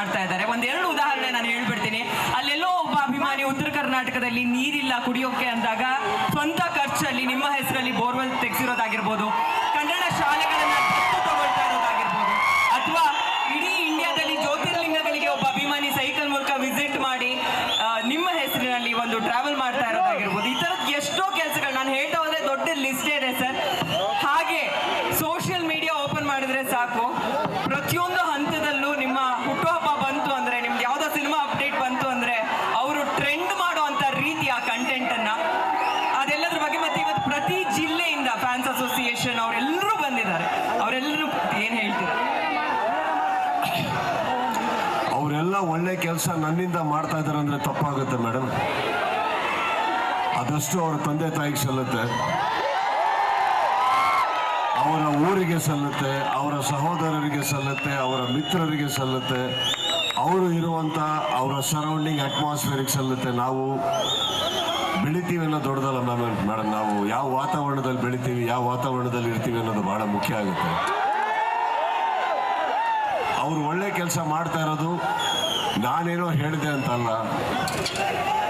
ಮಾಡ್ತಾ ಇದ್ದಾರೆ. ಒಂದೆರಡು ಉದಾಹರಣೆ ನಾನು ಹೇಳ್ಬಿಡ್ತೀನಿ. ಅಲ್ಲೆಲ್ಲೋ ಒಬ್ಬ ಅಭಿಮಾನಿ ಉತ್ತರ ಕರ್ನಾಟಕದಲ್ಲಿ ನೀರಿಲ್ಲ ಕುಡಿಯೋಕೆ ಅಂದಾಗ ಸ್ವಂತ ಖರ್ಚಲ್ಲಿ ನಿಮ್ಮ ಹೆಸರಲ್ಲಿ ಬೋರ್ವೆಲ್ ತೆಗೆಸಿರೋದಾಗಿರ್ಬೋದು, ಕನ್ನಡ ಶಾಲೆಗಳನ್ನ ತಗೊಳ್ತಾ ಇರೋದಾಗಿರ್ಬೋದು, ಅಥವಾ ಇಡೀ ಇಂಡಿಯಾದಲ್ಲಿ ಜ್ಯೋತಿರ್ಲಿಂಗಗಳಿಗೆ ಒಬ್ಬ ಅಭಿಮಾನಿ ಸೈಕಲ್ ಮೂಲಕ ವಿಸಿಟ್ ಮಾಡಿ ನಿಮ್ಮ ಹೆಸರಿನಲ್ಲಿ ಒಂದು ಟ್ರಾವೆಲ್ ಮಾಡ್ತಾ ಇರೋದಾಗಿರ್ಬೋದು. ಈ ತರದ ಎಷ್ಟೋ ಕೆಲಸಗಳು ನಾನು ಹೇಳ್ತಾ ಹೋದ್ರೆ ದೊಡ್ಡ ಲಿಸ್ಟ್ ಇದೆ ಸರ್. ಹಾಗೆ ಸೋಷಿಯಲ್ ಮೀಡಿಯಾ ಓಪನ್ ಮಾಡಿದ್ರೆ ಸಾಕು. ಪ್ರತಿಯೊಂದು ಹಂತದ ಜಿಲ್ಲೆಯಿಂದ ಫ್ಯಾನ್ಸ್ ಅಸೋಸಿಯೇಷನ್ ಅವರೆಲ್ಲರೂ ಬಂದಿದ್ದಾರೆ. ಅವರೆಲ್ಲರೂ ಏನ್ ಹೇಳ್ತೀರಾ? ಅವರೆಲ್ಲ ಒಳ್ಳೆ ಕೆಲಸ ನನ್ನಿಂದ ಮಾಡ್ತಾ ಇದ್ದಾರೆ ಅಂದ್ರೆ ತಪ್ಪಾಗುತ್ತೆ ಮೇಡಮ್ ಅದಷ್ಟು ಅವರ ತಂದೆ ತಾಯಿಗೆ ಸಲ್ಲುತ್ತೆ. ಅವರ ಊರಿಗೆ ಸಲ್ಲುತ್ತೆ, ಅವರ ಸಹೋದರರಿಗೆ ಸಲ್ಲುತ್ತೆ, ಅವರ ಮಿತ್ರರಿಗೆ ಸಲ್ಲುತ್ತೆ. ಅವರು ಇರುವಂಥ ಅವರ ಸರೌಂಡಿಂಗ್ ಅಟ್ಮಾಸ್ಫಿಯರಿಗೆ ಸಲ್ಲುತ್ತೆ ನಾವು. ಬೆಳಿತೀವಿ ದೊಡ್ಡದಲ್ಲ ಮ್ಯಾಮ್, ಮೇಡಮ್, ನಾವು ಯಾವ ವಾತಾವರಣದಲ್ಲಿ ಬೆಳಿತೀವಿ, ಯಾವ ವಾತಾವರಣದಲ್ಲಿ ಇರ್ತೀವಿ ಅನ್ನೋದು ಬಹಳ ಮುಖ್ಯ ಆಗುತ್ತೆ. ಅವ್ರು ಒಳ್ಳೆ ಕೆಲಸ ಮಾಡ್ತಾ ಇರೋದು ನಾನೇನೋ ಹೇಳಿದೆ ಅಂತಲ್ಲ,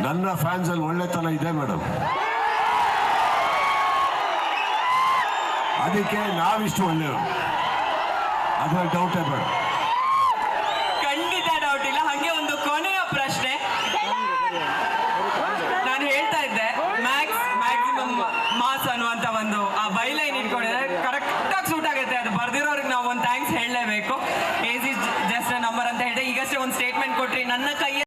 ನನ್ನ ಫ್ಯಾನ್ಸಲ್ಲಿ ಒಳ್ಳೆತನ ಇದೆ ಮೇಡಮ್. ಅದಕ್ಕೆ ನಾವಿಷ್ಟು ಒಳ್ಳೆಯವರು. ಅದ್ರಲ್ಲಿ ಡೌಟೇ ಬೇಡ. partir